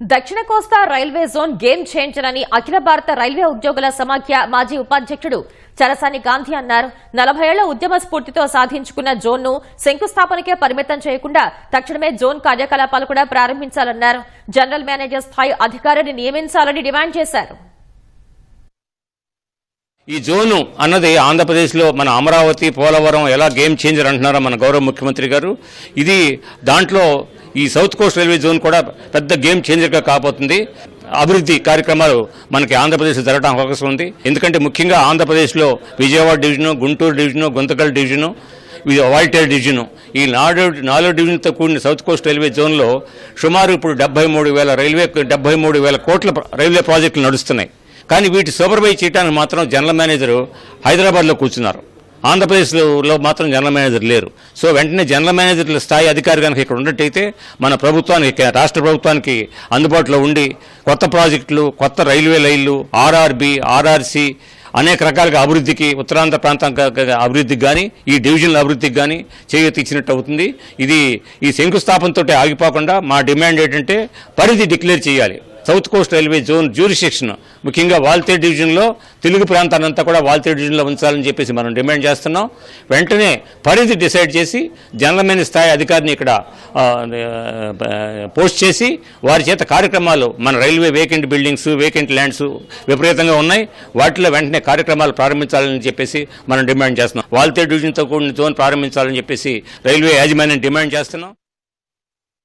దక్షిణ కోస్తా railway zone game changer అని అఖిల భారత రైల్వే ఉద్యోగుల సమాఖ్య మాజీ ఉపాధ్యక్షుడు చరసాని గాంధీ అన్నారు. నలభై ఏళ్ళ ఉద్యమ స్ఫూర్తితో సాధించుకున్న జోన్ను శంకుస్థాపనకే పరిమితం చేయకుండా తక్షణమే జోన్ కార్యకలాపాలు కూడా ప్రారంభించాలన్నారు. జనరల్ మేనేజర్ స్థాయి అధికారిని నియమించాలని డిమాండ్ చేశారు. ఈ జోను అన్నది ఆంధ్రప్రదేశ్లో మన అమరావతి పోలవరం ఎలా గేమ్ చేంజర్ అంటున్నారో మన గౌరవ ముఖ్యమంత్రి గారు? ఇది దాంట్లో ఈ సౌత్ కోస్ట్ రైల్వే జోన్ కూడా పెద్ద గేమ్ చేంజర్గా కాబోతుంది. అభివృద్ధి కార్యక్రమాలు మనకి ఆంధ్రప్రదేశ్లో జరగడం అవకాశం ఉంది. ఎందుకంటే ముఖ్యంగా ఆంధ్రప్రదేశ్లో Vijayawada division Guntur division Guntakal division ఇది వాల్టేర్ డివిజను ఈ నాలుగు నాలుగు డివిజన్తో కూడిన సౌత్ కోస్ట్ రైల్వే జోన్లో సుమారు ఇప్పుడు డెబ్బై మూడు వేల రైల్వే డెబ్బై మూడు వేల కోట్ల రైల్వే ప్రాజెక్టులు నడుస్తున్నాయి. కానీ వీటి సూపర్వైజ్ చేయడానికి మాత్రం జనరల్ మేనేజరు హైదరాబాద్లో కూర్చున్నారు. ఆంధ్రప్రదేశ్లో మాత్రం జనరల్ మేనేజర్ లేరు. సో వెంటనే జనరల్ మేనేజర్ల స్థాయి అధికారి కనుక ఇక్కడ ఉన్నట్టయితే మన ప్రభుత్వానికి రాష్ట్ర ప్రభుత్వానికి అందుబాటులో ఉండి కొత్త ప్రాజెక్టులు కొత్త రైల్వే లైన్లు ఆర్ఆర్బి ఆర్ఆర్సి అనేక రకాలుగా అభివృద్ధికి ఉత్తరాంధ్ర ప్రాంతం అభివృద్ధికి కానీ ఈ డివిజన్ల అభివృద్ధికి కానీ చేయూత ఇచ్చినట్టు అవుతుంది. ఇది ఈ శంకుస్థాపనతో ఆగిపోకుండా మా డిమాండ్ ఏంటంటే పరిధి డిక్లేర్ చేయాలి. South coast railway zone jurisdiction ముఖ్యంగా వాల్తే డివిజన్లో తెలుగు ప్రాంతాన్నంతా కూడా వాల్తే డివిజన్లో ఉంచాలని చెప్పేసి మనం డిమాండ్ చేస్తున్నాం. వెంటనే పరిధి డిసైడ్ చేసి జనరల్ స్థాయి అధికారిని ఇక్కడ పోస్ట్ చేసి వారి చేత కార్యక్రమాలు మన railway vacant buildings vacant lands విపరీతంగా ఉన్నాయి. వాటిలో వెంటనే కార్యక్రమాలు ప్రారంభించాలని చెప్పేసి మనం డిమాండ్ చేస్తున్నాం. వాల్తే డివిజన్తో కూడిన జోన్ ప్రారంభించాలని చెప్పేసి రైల్వే యాజమాన్యం డిమాండ్ చేస్తున్నాం.